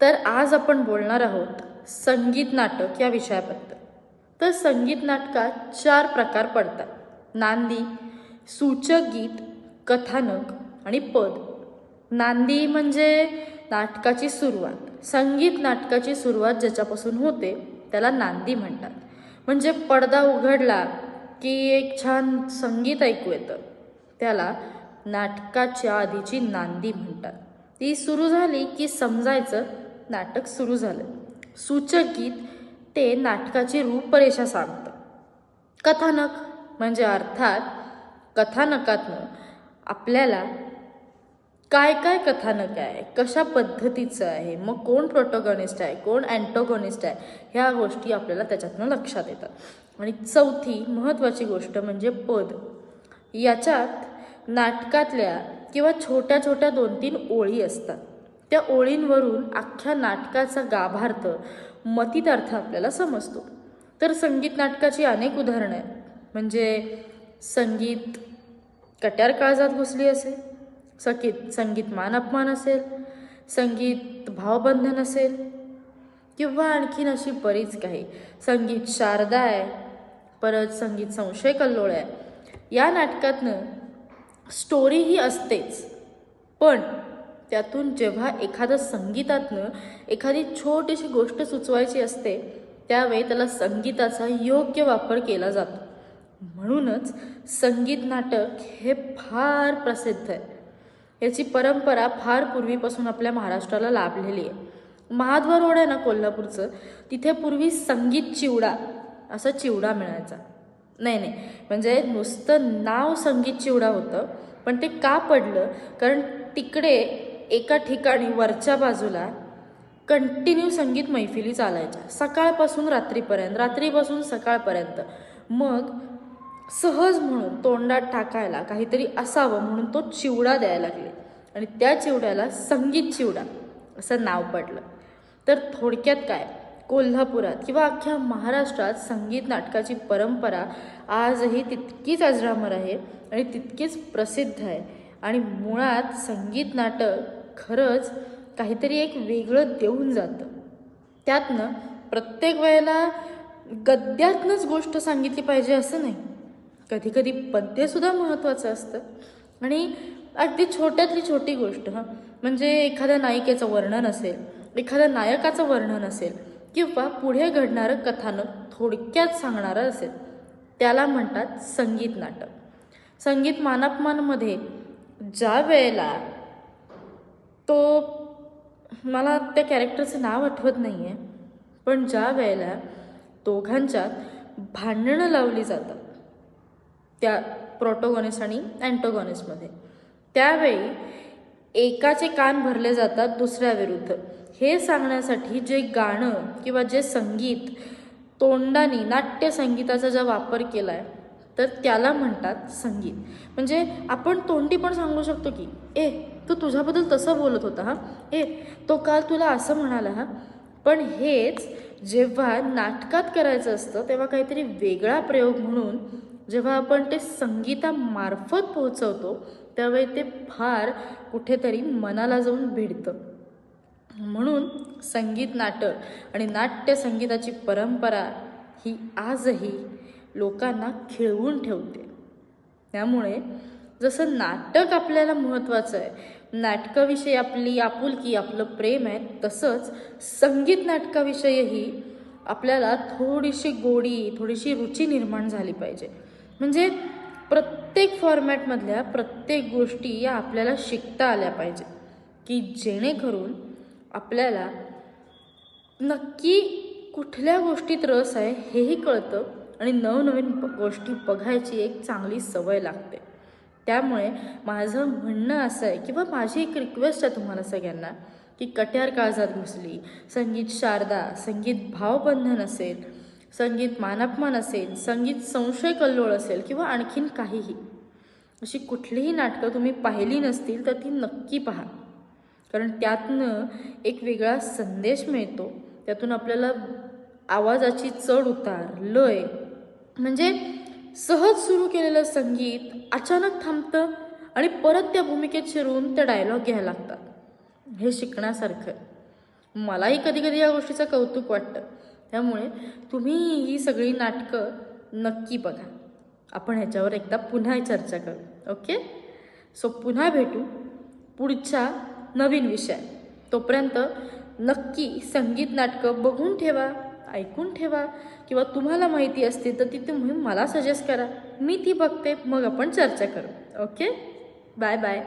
तर आज आपण बोलणार आहोत संगीत नाटक या विषयाबद्दल. तर संगीत नाटकात चार प्रकार पडतात. नांदी सूचक गीत कथानक आणि पद. नांदी म्हणजे नाटकाची सुरुवात. संगीत नाटकाची सुरुवात ज्याच्यापासून होते त्याला नांदी म्हणतात. म्हणजे पडदा उघडला की एक छान संगीत ऐकू येतं. त्याला नाटकाच्या आधीची नांदी म्हणतात. ती सुरू झाली की समजायचं नाटक सुरू झालं. सूचक गीत ते नाटकाची रूपरेषा सांगतं. कथानक म्हणजे अर्थात कथानकातनं आपल्याला काय काय कथानक आहे कशा पद्धतीचं आहे मग कोण प्रोटोगॉनिस्ट आहे कोण अँटोगॉनिस्ट आहे ह्या गोष्टी आपल्याला त्याच्यातनं लक्षात येतात. आणि चौथी महत्त्वाची गोष्ट म्हणजे पद. याच्यात नाटकातल्या किंवा छोट्या छोट्या दोन तीन ओळी असतात. त्या ओळींवरून अख्ख्या नाटकाचा गाभार्थ मतीत अर्थ आपल्याला समजतो. तर संगीत नाटकाची अनेक उदाहरणं आहेत. म्हणजे संगीत कट्यार काळजात घुसली असेल सकीत संगीत मान अपमान असेल संगीत भावबंधन असेल किंवा आणखीन अशी बरीच काही. संगीत शारदा आहे परत संगीत संशय कल्लोळ आहे. या नाटकातनं स्टोरी ही असतेच. पण त्यातून जेव्हा एखादं संगीतातनं एखादी छोटीशी गोष्ट सुचवायची असते त्यावेळी त्याला संगीताचा योग्य वापर केला जातो. म्हणूनच संगीत नाटक हे फार प्रसिद्ध आहे. याची परंपरा फार पूर्वीपासून आपल्या महाराष्ट्राला लाभलेली आहे. महाद्वार रोड आहे ना कोल्हापूरचं तिथे पूर्वी संगीत चिवडा असा चिवडा मिळायचा. नाही नाही. म्हणजे नुसतं नाव संगीत चिवडा होतं पण ते का पडलं? कारण तिकडे एका ठिकाणी वरच्या बाजूला कंटिन्यू संगीत मैफिली चालायच्या. सकाळपासून रात्रीपर्यंत रात्रीपासून सकाळपर्यंत. मग सहज म्हणून तोंडात टाकायला काहीतरी असावं म्हणून तो चिवडा द्यायला लागले. आणि त्या चिवड्याला संगीत चिवडा असं नाव पडलं. तर थोडक्यात काय? कोल्हापुरात किंवा अख्ख्या महाराष्ट्रात संगीत नाटकाची परंपरा आजही तितकीच अजरामर आहे आणि तितकीच प्रसिद्ध आहे. आणि मुळात संगीत नाटक खरंच काहीतरी एक वेगळं देऊन जातं. त्यातनं प्रत्येक वेळेला गद्यातनंच गोष्ट सांगितली पाहिजे असं नाही. कधीकधी पद्यसुद्धा महत्त्वाचं असतं. आणि अगदी छोट्यातली छोटी गोष्ट हां. म्हणजे एखाद्या नायिकेचं वर्णन असेल एखाद्या नायकाचं वर्णन असेल किंवा पुढे घडणारं कथानक थोडक्यात सांगणारं असेल. त्याला म्हणतात संगीत नाटक. संगीत मानापमानमध्ये ज्या वेळेला तो मला त्या कॅरेक्टरचं नाव आठवत नाही आहे पण ज्या वेळेला दोघांच्यात भांडणं लावली जातात त्या प्रोटोगॉनिस्ट आणि अँटोगॉनिस्टमध्ये त्यावेळी एकाचे कान भरले जातात दुसऱ्या विरुद्ध. हे सांगण्यासाठी जे गाणं किंवा जे संगीत तोंडानी नाट्य संगीताचा ज्या वापर केला आहे तर त्याला म्हणतात संगीत. म्हणजे आपण तोंडी पण सांगू शकतो की ए तू तुझ्याबद्दल तसं बोलत होता हा? ए तो काल तुला असं म्हणाला हा? पण हेच जेव्हा नाटकात करायचं असतं तेव्हा काहीतरी वेगळा प्रयोग म्हणून जेव्हा आपण ते संगीतामार्फत पोहोचवतो त्यावेळी ते फार कुठेतरी मनाला जाऊन भिडतं. म्हणून संगीत नाटक आणि नाट्य संगीताची परंपरा ही आजही लोकांना खिळवून ठेवते. त्यामुळे जसं नाटक आपल्याला महत्त्वाचं आहे नाटकाविषयी आपली आपुलकी आपलं प्रेम आहे तसंच संगीत नाटकाविषयीही आपल्याला थोडीशी गोडी थोडीशी रुची निर्माण झाली पाहिजे. म्हणजे प्रत्येक फॉर्मॅटमधल्या प्रत्येक गोष्टी या आपल्याला शिकता आल्या पाहिजे. की जेणेकरून आपल्याला नक्की कुठल्या गोष्टीत रस आहे हेही कळतं आणि नवनवीन गोष्टी बघायची एक चांगली सवय लागते. त्यामुळे माझं म्हणणं असं आहे किंवा माझी एक रिक्वेस्ट आहे तुम्हाला सगळ्यांना की कट्यार काळजात घुसली संगीत शारदा संगीत भावबंधन असेल संगीत मानापमान असेल संगीत संशय कल्लोळ असेल किंवा आणखीन काहीही अशी कुठलीही नाटकं तुम्ही पाहिली नसतील तर ती नक्की पहा. कारण त्यातनं एक वेगळा संदेश मिळतो. त्यातून आपल्याला आवाजाची चढ उतार लय म्हणजे सहज सुरू केलेलं संगीत अचानक थांबतं आणि परत त्या भूमिकेत शिरून ते डायलॉग घ्यायला लागतात. हे शिकण्यासारखं. मलाही कधी कधी या गोष्टीचं कौतुक वाटतं. त्यामुळे तुम्ही ही सगळी नाटकं नक्की बघा. आपण ह्याच्यावर एकदा पुन्हा चर्चा करू. ओके? सो पुन्हा भेटू. पुढच्या नवीन विषय तोपर्यंत नक्की संगीत नाटकं बघून ठेवा ऐकून ठेवा. किंवा तुम्हाला माहिती असते तर ती तुम्ही मला सजेस्ट करा. मी ती बघते मग आपण चर्चा करू. ओके? Bye bye